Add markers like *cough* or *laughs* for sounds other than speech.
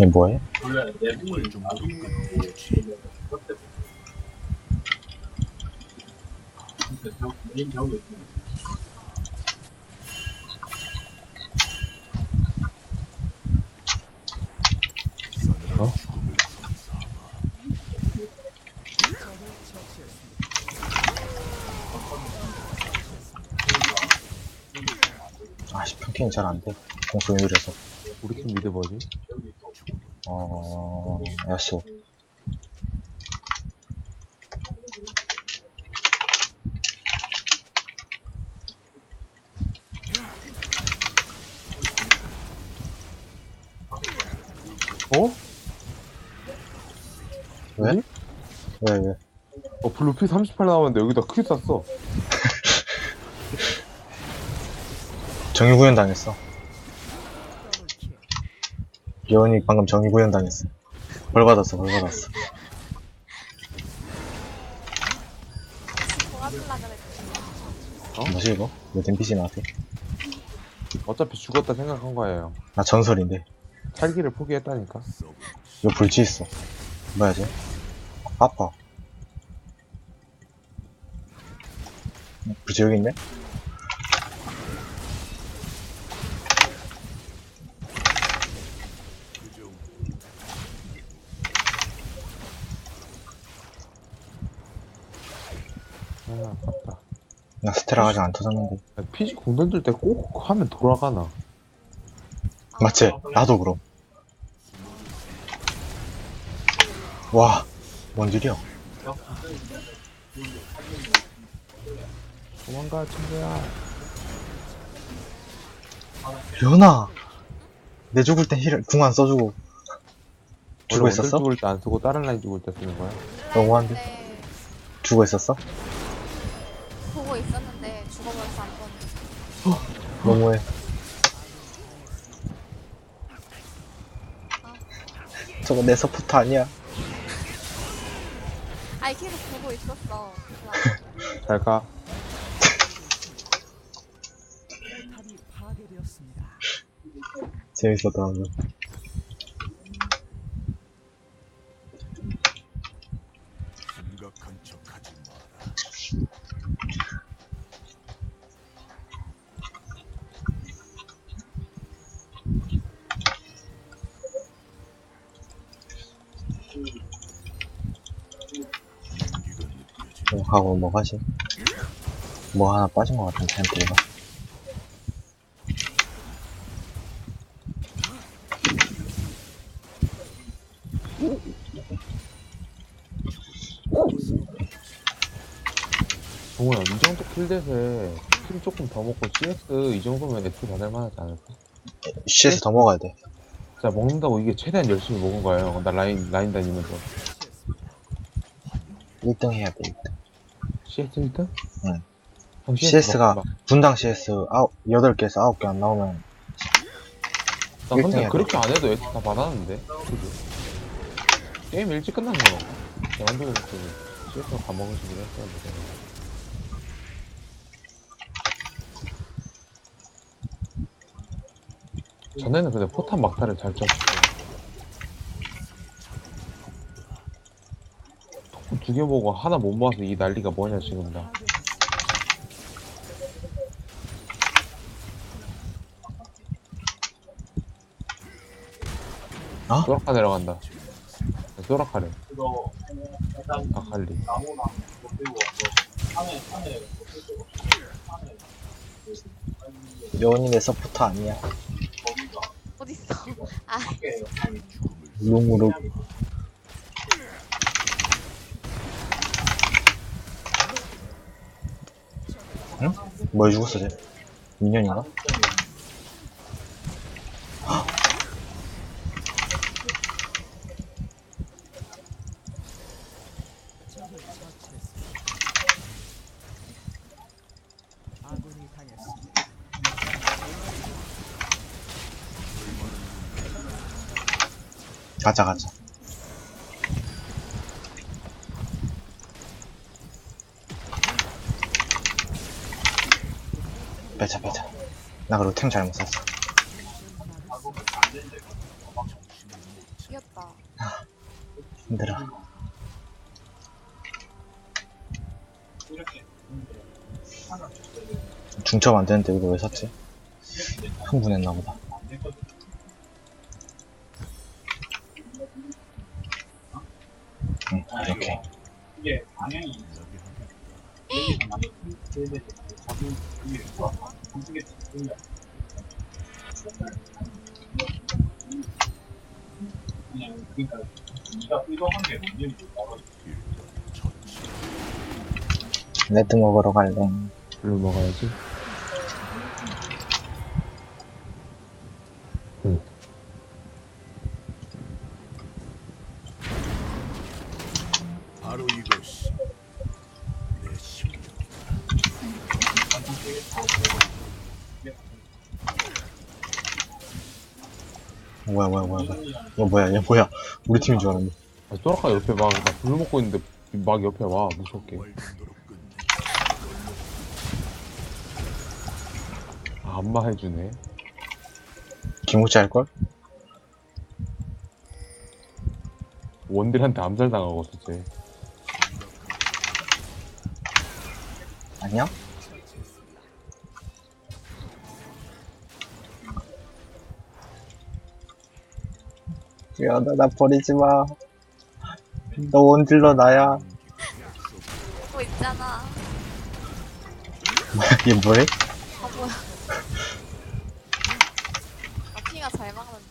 얘 뭐해? 어? 아씨 평킹이 잘 안돼 느려서 우리 팀 미드 뭐지? 어... 야쇼 어? 왜? 뭐지? 왜 왜? 어 블루피 38 나왔는데 여기다 크게 쐈어 정의구현 당했어 여원이 방금 정의 구현 당했어 벌 받았어 벌 받았어 도와줄라 그랬지. 어? 뭐지 이거? 왜 댐피지 나한테? 어차피 죽었다 생각한 거예요 나 전설인데 살기를 포기했다니까 이거 불치 있어 뭐야 쟤? 아파 불치 여기 있네? 아 아깝다. 나 스테라 아직 안 터졌는데. 야, 피지 공 던질 때 꼭 하면 돌아가나? 맞지? 나도 그럼. 와 뭔 일이야? 도망가 친구야. 연아 내 죽을 땐 힐, 궁 안 써주고. 죽어 원래 원딜 있었어? 죽을 때 안 쓰고 다른 라인 죽을 때 쓰는 거야? 너무한데? 근데 죽어 있었어? 너무해. 저거 내 서포트 아니야. 아니 계속 보고 있었어. *laughs* 잘 가. 재밌었더라고 하고 뭐 하지? 뭐 하나 빠진 것 같은데 템플가 정우야 이 정도 킬댓에 킬 조금 더 먹고 CS 이 정도면 애초 받을 만하지 않을까? CS 더 먹어야 돼. 진짜 먹는다고 이게 최대한 열심히 먹은 거예요. 나 라인 라인 다니면서. 1등 해야 돼 1등 CS 1등? 응. 형 CS가. 분당 CS 아홉, 8개에서 9개 안 나오면 나 근데 1등 해야 그렇게 안 해도 애초 다 받았는데 그죠? 게임 일찍 끝난 거 대만족을 했지 CS가 다 했어야 돼 전에는 근데 포탄 막타를 잘 쳤어 두 개 보고 하나 못 모아서 이 난리가 뭐냐 지금 나 어? 소라카 내려간다. 소라카래. 아칼리. 여원이 내 서포트 아니야. 어딨어? 아. 룸으로 뭐에 죽었어 쟤? 미년인가? 가자 가자 빼자 빼자 나 그리고 템 잘못 샀어 힘들어. 중첩 안 되는데 이거 왜 샀지? 흥분했나 보다. 응, 이렇게. 레드 먹으러 갈래. 블루 먹어야지. 바로 이것이 내 실력. 뭐야, 뭐야, 뭐야, 뭐야. 얘 뭐야, 얘 뭐야. 우리 팀인 줄 알았네. 아, 또라카 옆에 막, 나 블루 먹고 있는데, 막 옆에 와, 무섭게. 아, 안마 해주네. 김우치 할걸? 원딜한테 암살 당하거든, 쟤. 아니야? 야, 나, 나 버리지 마. 너 원딜러 나야. 그거 있잖아. 얘 뭐해? 아, 뭐야. 아, 피가 잘 막는데.